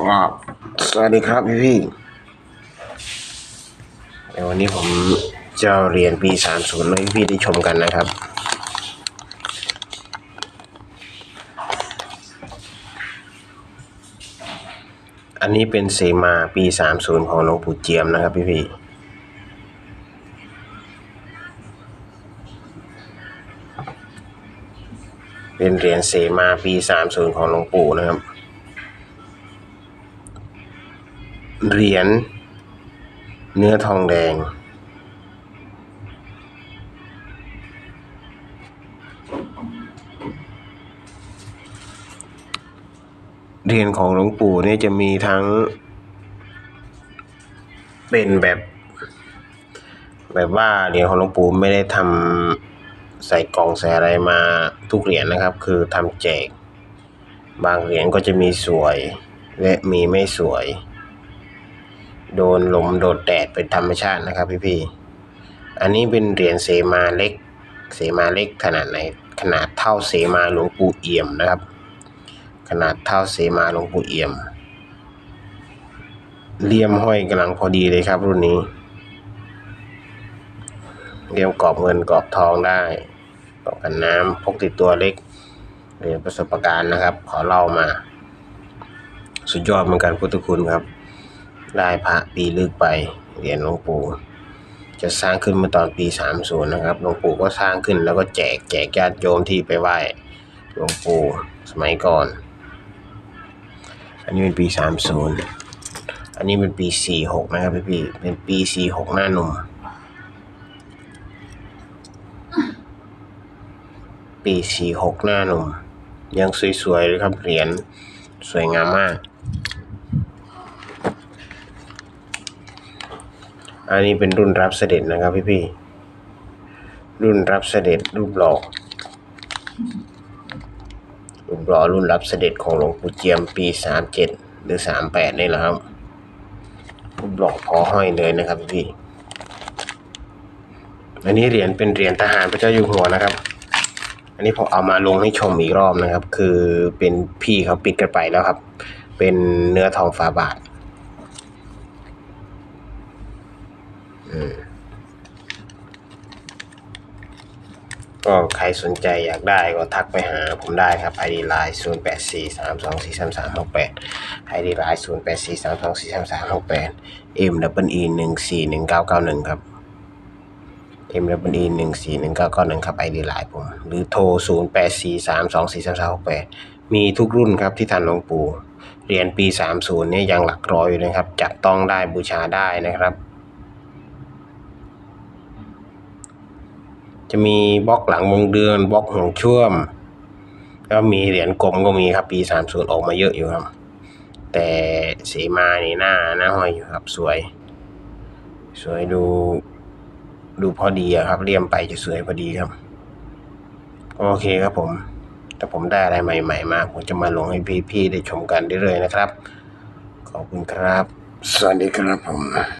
ก็สวัสดีครับพี่พี่ในวันนี้ผมจะเรียนปีสามศูนย์ให้พี่ได้ชมกันนะครับ อันนี้เป็นเสมาปีสามศูนย์ของหลวงปู่เจียมนะครับพี่พี่เป็นเหรียญเสมาปีสามศูนย์ของหลวงปู่นะครับ เหรียญเนื้อทองแดง เหรียญของหลวงปู่เนี่ยจะมีทั้ง เป็นแบบ แบบว่าเหรียญของหลวงปู่ไม่ได้ทำใส่กล่องใส่อะไรมาทุกเหรียญนะครับ คือทำแจก บางเหรียญก็จะมีสวยและมีไม่สวย โดนลมโดนแดดเป็นธรรมชาตินะครับพี่ๆอันนี้เป็นเหรียญเสมาเล็ก เสมาเล็กขนาดไหนขนาดเท่าเสมาหลวงปู่เอี่ยมนะครับ ขนาดเท่าเสมาหลวงปู่เอี่ยมเลี่ยมห้อยกำลังพอดีเลยครับรุ่นนี้เลี่ยมกรอบเงินกรอบทองได้กรอบกันน้ำพกติดตัวเล็กเรียนประสบการณ์นะครับ ขอเล่ามา สุดยอดเหมือนกันพุทธคุณครับ ได้พระปีลึกไปเหรียญหลวงปู่จะสร้างขึ้นมื่อตอนปี 30 นะครับ หลวงปู่ก็สร้างขึ้นแล้วก็แจกแจกญาติโยมที่ไปไหว้หลวงปู่สมัยก่อน อันนี้เป็นปี 30 อันนี้เป็นปี 46 นะครับพี่พี่ๆเป็นปี 46 หน้าหนุ่ม ปี 46 หน้าหนุ่ม ยังสวยๆเลยครับเหรียญสวยงามมาก อันนี้เป็นรุ่นรับเสด็จนะครับพี่พี่ๆรุ่นรับเสด็จรูปหล่อรูปหล่อรุ่นรับเสด็จของหลวงปู่เจียมปีสามเจ็ดหรือสามแปดนี่แหละครับรูปหล่อพอห้อยเลยนะครับพี่ๆอันนี้เหรียญเป็นเหรียญทหารพระเจ้าอยู่หัวนะครับ อันนี้ผมเอามาลงให้ชมอีกรอบนะครับ คือเป็นพี่เขาปิดกันไปแล้วครับ เป็นเนื้อทองฝาบาท เออก็ใครสนใจอยากได้ก็ทักไปหาผมได้ครับ ID Line 0 8 4 3 2 4 3 3 6 8 ID Line 0 8 4 3 2 4 3 3 6 8 M W E 1 4 1 9 9 1 ครับ M W E 1 4 1 9 9 1 ครับ ID Line ผม หรือโทร 0 8 4 3 2 4 3 3 6 8 มีทุกรุ่นครับที่ทันหลวงปู่ เรียนปี 30เนี่ยยังหลักร้อยอยู่นะครับ จับต้องได้บูชาได้นะครับ จะมีบล็อกหลังวงเดือนบล็อกห่วงช่วมแล้วมีเหรียญกลมก็มีครับปีสามศูนย์ออกมาเยอะอยู่ครับ แต่สีมานี่หน้าหน้าห้อยอยู่ครับสวย สวยดูดูพอดีครับเลี่ยมไปจะสวยพอดีครับ โอเคครับผม ถ้าผมได้อะไรใหม่ ๆ มา ผมจะมาลงให้พี่ๆได้ชมกันเรื่อยๆนะครับ ขอบคุณครับ สวัสดีครับผม